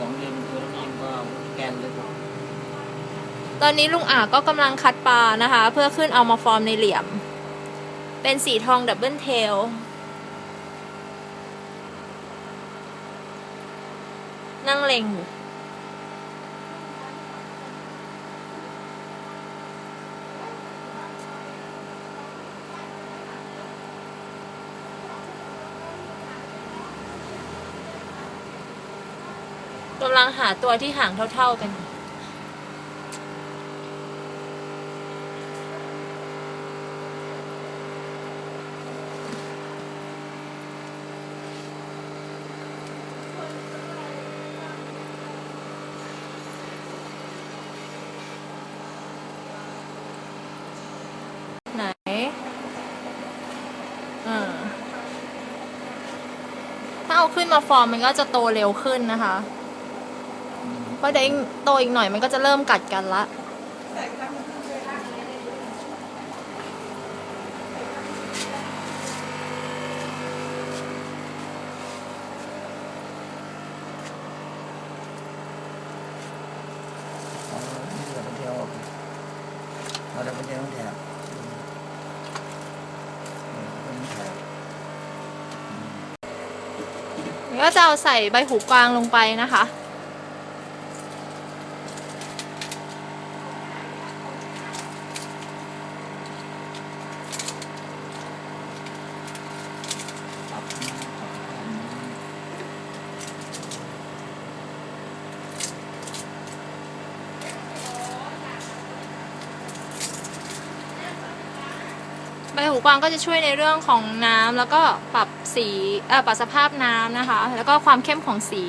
สองเดือนตัวน้ำก็แกนเลยตอนนี้ลุงอาก็กำลังคัดปลานะคะ เพื่อขึ้นเอามาฟอร์มในเหลี่ยม เป็นสีทองดับเบิลเทลนั่งเล็ง กำลังหาตัวที่ห่างเท่า ๆกัน ไหนอ่าถ้าเอาขึ้นมาฟอร์มมันก็จะโตเร็วขึ้นนะคะ เพราะเดี๋ยวอีกโตอีกหน่อยมันก็จะเริ่มกัดกันละเอาเดี๋ยวไปเที่ยวเอต้องแถบก็จะเอาใส่ใบหูกวางลงไปนะคะ ปรับนะปรับความนะ ใบหูกวางก็จะช่วยในเรื่องของน้ำแล้วก็ปรับสีปรับสภาพน้ำนะคะ แล้วก็ความเข้มของสี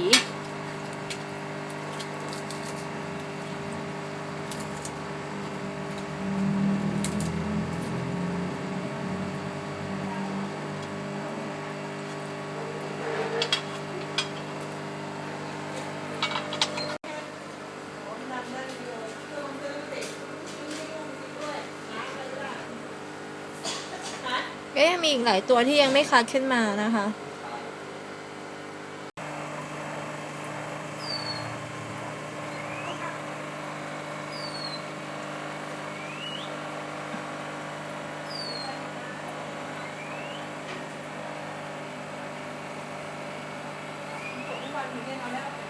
ยังมีอีกหลายตัวที่ยังไม่คัดขึ้นมานะคะ Thank you.